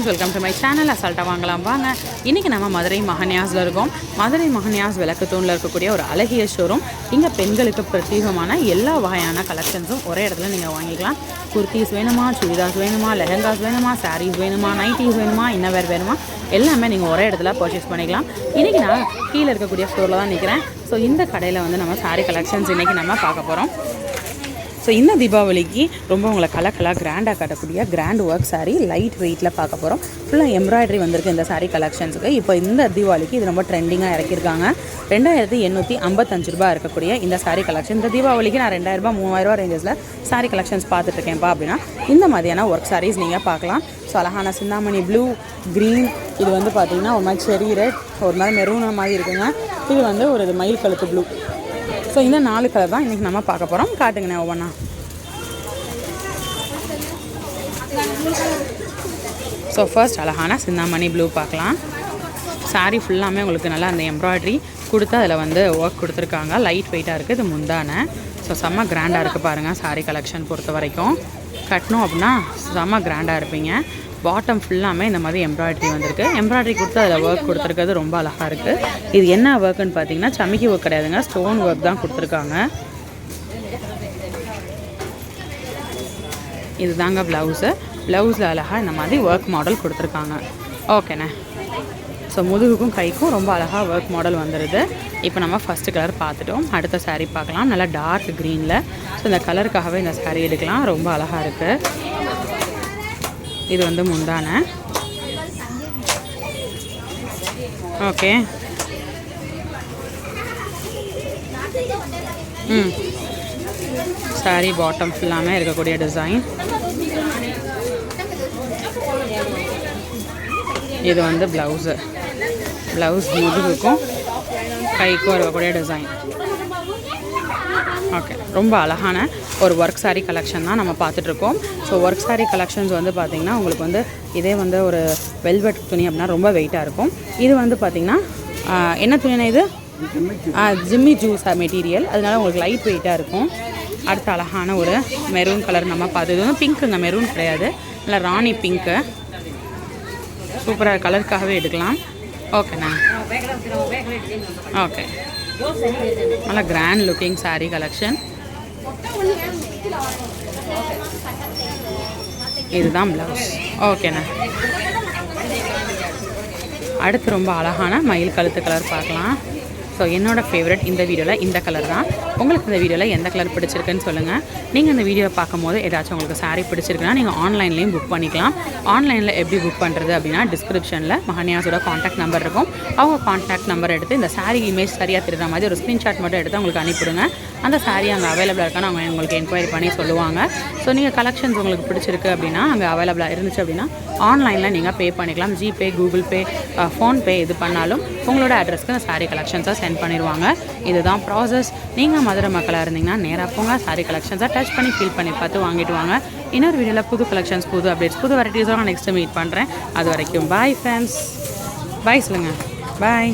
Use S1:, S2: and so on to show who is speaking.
S1: Friends welcome to my channel அசால்ட்டாக வாங்கலாம் வாங்க. இன்றைக்கி நம்ம மதுரை மகன்யாஸில் இருக்கோம். மதுரை மகன்யாஸ் விளக்கு தூணில் இருக்கக்கூடிய ஒரு அழகிய ஷோரூம் இங்கே பெண்களுக்கு பிரத்யேகமான எல்லா வகையான கலெக்ஷன்ஸும் ஒரே இடத்துல நீங்கள் வாங்கிக்கலாம். குர்த்திஸ் வேணுமா சுடிதாஸ் வேணுமா லெஹங்காஸ் வேணுமா சாரீஸ் வேணுமா நைட்டிஸ் வேணுமா இன்னவேர் வேணுமா எல்லாமே நீங்கள் ஒரே இடத்துல பர்ச்சேஸ் பண்ணிக்கலாம். இன்றைக்கி நான் கீழே இருக்கக்கூடிய ஸ்டோரில் தான் நிற்கிறேன் ஸோ இந்த கடையில் வந்து நம்ம சாரீ கலெக்ஷன்ஸ் இன்றைக்கி நம்ம பார்க்க போகிறோம் ஸோ இந்த தீபாவளிக்கு ரொம்ப உங்களை கலக்கலாக கிராண்டாக காட்டக்கூடிய கிராண்ட் ஒர்க் saree லைட் வெயிட்டில் பார்க்க போகிறோம் ஃபுல்லாக எம்ப்ராய்டரி வந்திருக்கு இந்த சாரீ கலெக்ஷன்ஸுக்கு இப்போ இந்த தீபாவளிக்கு இது ரொம்ப ட்ரெண்டிங்காக இறக்கியிருக்காங்க. ரெண்டாயிரத்தி எண்ணூற்றி ஐம்பத்தஞ்சு ரூபா இருக்கக்கூடிய இந்த saree கலெக்ஷன் இந்த தீபாவளிக்கு நான் ரெண்டாயிரரூபா மூவாயிரரூபா ரேஞ்சஸில் சாரீ கலெக்ஷன்ஸ் பார்த்துட்ருக்கேன்ப்பா அப்படின்னா இந்த மாதிரியான ஒர்க் சாரீஸ் நீங்கள் பார்க்கலாம். ஸோ அழகான சிந்தாமணி ப்ளூ க்ரீன் இது வந்து பார்த்தீங்கன்னா ஒரு மாதிரி செரி ரெட் ஒரு மாதிரி மெரூன மாதிரி இருக்குங்க. இது வந்து ஒரு மயில் கழுத்து ப்ளூ ஸோ இந்த நாலு கலர் தான் இன்றைக்கி நம்ம பார்க்க போகிறோம் காட்டுங்கண்ணே ஒவ்வொன்றா ஸோ ஃபர்ஸ்ட் அழகான சிந்தாமணி ப்ளூ பார்க்கலாம். Saree ஃபுல்லாமே உங்களுக்கு நல்லா அந்த எம்ப்ராய்டரி கொடுத்து அதில் வந்து ஒர்க் கொடுத்துருக்காங்க. லைட் வெயிட்டாக இருக்குது இது முந்தான. ஸோ செம்ம கிராண்டாக இருக்குது பாருங்கள் saree கலெக்ஷன் பொறுத்த வரைக்கும். கட்டணும் அப்படின்னா செம்ம கிராண்டாக இருப்பீங்க. பாட்டம் ஃபுல்லாமே இந்த மாதிரி எம்ப்ராய்டரி வந்திருக்கு. எம்ப்ராய்டரி கொடுத்து அதில் ஒர்க் கொடுத்துருக்கிறது ரொம்ப அழகாக இருக்குது இது என்ன ஒர்க்குன்னு பார்த்தீங்கன்னா சமிக்கி ஒர்க் கிடையாதுங்க. ஸ்டோன் ஒர்க் தான் கொடுத்துருக்காங்க. இது தாங்க ப்ளவுஸு ப்ளவுஸில் அழகாக இந்த மாதிரி ஒர்க் மாடல் கொடுத்துருக்காங்க. ஓகேண்ணே ஸோ முதுகுக்கும் கைக்கும் ரொம்ப அழகாக ஒர்க் மாடல் வந்துடுது இப்போ நம்ம ஃபஸ்ட்டு கலர் பார்த்துட்டோம். அடுத்த சாரீ பார்க்கலாம். நல்லா டார்க் க்ரீனில் ஸோ இந்த கலருக்காகவே இந்த சாரீ எடுக்கலாம். ரொம்ப அழகாக இருக்குது இது வந்து முந்தானை. ஓகே. ம். சாரி பாட்டம் ஃபுல்லாமே இருக்கக்கூடிய டிசைன் இது வந்து ப்ளவுஸு ப்ளவுஸ் முதுகுக்கும் கைக்கும் இருக்கக்கூடிய டிசைன் ஓகே ரொம்ப அழகான ஒரு ஒர்க் சாரீ கலெக்ஷன் தான் நம்ம பார்த்துட்ருக்கோம். ஸோ ஒர்க் சாரீ கலெக்ஷன்ஸ் வந்து பார்த்திங்கன்னா உங்களுக்கு வந்து இதே வந்து ஒரு வெல்வெட் துணி அப்படின்னா ரொம்ப வெயிட்டாக இருக்கும். இது வந்து பார்த்திங்கன்னா என்ன துணினா இது? ஜிம்மி ஜூஸ் மெட்டீரியல் அதனால உங்களுக்கு லைட் வெயிட்டாக இருக்கும். அடுத்த அழகான ஒரு மெரூன் கலர் நம்ம பார்த்து இது வந்து பிங்க்குங்க மெரூன் கிடையாது. நல்லா ராணி பிங்க்கு சூப்பராக கலருக்காகவே எடுக்கலாம். ஓகேண்ணா ஓகே நல்லா கிராண்ட் லுக்கிங் శారీ கலெக்ஷன் இதுதான் ப்ளவுஸ் ஓகேண்ணா அடுத்து ரொம்ப அழகான மயில் கழுத்து கலர் பார்க்கலாம். ஸோ என்னோட ஃபேவரட் இந்த வீடியோவில் இந்த கலர் தான். உங்களுக்கு இந்த வீடியோவில் எந்த கலர் பிடிச்சிருக்குன்னு சொல்லுங்கள் நீங்கள் இந்த வீடியோவை பார்க்கும்போது ஏதாச்சும் உங்களுக்கு saree பிடிச்சிருக்குன்னா நீங்கள் ஆன்லைன்லேயும் புக் பண்ணிக்கலாம். ஆன்லைனில் எப்படி புக் பண்ணுறது அப்படின்னா டிஸ்கிரிப்ஷனில் மஹனியாஸோட காண்டாக்ட் நம்பர் இருக்கும். அவங்க காண்டாக்ட் நம்பர் எடுத்து இந்த சாரீ இமேஜ் சரியாக தெரியுற மாதிரி ஒரு ஸ்க்ரீன்ஷாட் மட்டும் எடுத்து உங்களுக்கு அனுப்பிவிடுங்க. அந்த சாரீ அங்கே அவைலபிளாக இருக்கான்னு அவங்க உங்களுக்கு என்கொயரி பண்ணி சொல்லுவாங்க. ஸோ நீங்கள் கலெக்ஷன்ஸ் உங்களுக்கு பிடிச்சிருக்கு அப்படின்னா அங்கே அவைலபிளாக இருந்துச்சு அப்படின்னா ஆன்லைனில் நீங்கள் பே பண்ணிக்கலாம். ஜிபே கூகுள் பே ஃபோன்பே இது பண்ணாலும் உங்களோட அட்ரஸ்க்கு அந்த சாரீ கலெக்ஷன்ஸாக சென்ட் பண்ணிடுவாங்க இதுதான் ப்ராசஸ் நீங்கள் மதுரை மக்களாக இருந்தீங்கன்னா நேராக போங்க. சாரி கலெக்ஷன்ஸை டச் பண்ணி ஃபீல் பண்ணி பார்த்து வாங்கிட்டு வாங்க. இன்னொரு வீடியோவில் புது கலெக்ஷன்ஸ் புது அப்டேட்ஸ் புது வெரைட்டிஸோட நான் நெக்ஸ்ட்டு மீட் பண்ணுறேன் அது வரைக்கும் பாய் ஃப்ரெண்ட்ஸ் பாய் சொல்லுங்கள் பாய்